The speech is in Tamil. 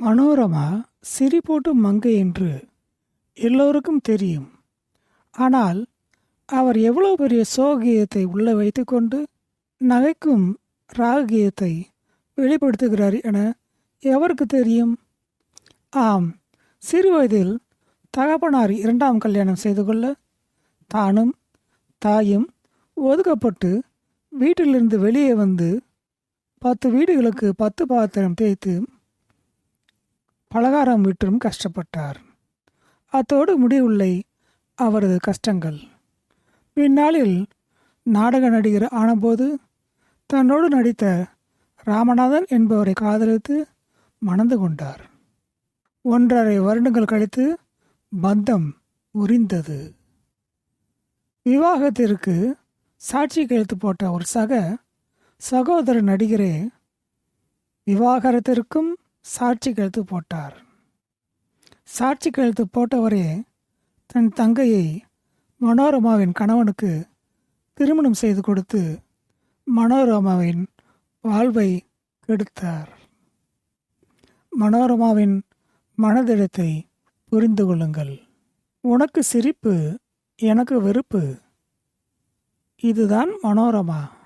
மனோரமா சிரிப்பூட்டும் மங்கை என்று எல்லோருக்கும் தெரியும். ஆனால் அவர் எவ்வளோ பெரிய சோகீயத்தை உள்ளே வைத்துக்கொண்டு நகைக்கும் ராககீயத்தை வெளிப்படுத்துகிறார் என எவருக்கு தெரியும்? ஆம் சிறுவயதில் தகப்பனார் இரண்டாம் கல்யாணம் செய்து கொள்ள தானும் தாயும் ஒதுக்கப்பட்டு வீட்டிலிருந்து வெளியே வந்து பத்து வீடுகளுக்கு பத்து பாத்திரம் தேய்த்து பலகாரம் விற்றும் கஷ்டப்பட்டார். அத்தோடு முடிவில்லை அவரது கஷ்டங்கள். பின்னாளில் நாடக நடிகர் ஆனபோது தன்னோடு நடித்த ராமநாதன் என்பவரை காதலித்து மணந்து கொண்டார். ஒன்றரை வருடங்கள் கழித்து பந்தம் உரிந்தது. விவாகத்திற்கு சாட்சி கையெழுத்து போட்ட ஒரு சக சகோதர நடிகரே விவாகரத்திற்கும் சாட்சி கழுத்து போட்டார். சாட்சி கழுத்து போட்டவரே தன் தங்கையை மனோரமாவின் கணவனுக்கு திருமணம் செய்து கொடுத்து மனோரமாவின் வாழ்வை கெடுத்தார். மனோரமாவின் மனதிடத்தை புரிந்து கொள்ளுங்கள். உனக்கு சிரிப்பு எனக்கு வெறுப்பு. இதுதான் மனோரமா.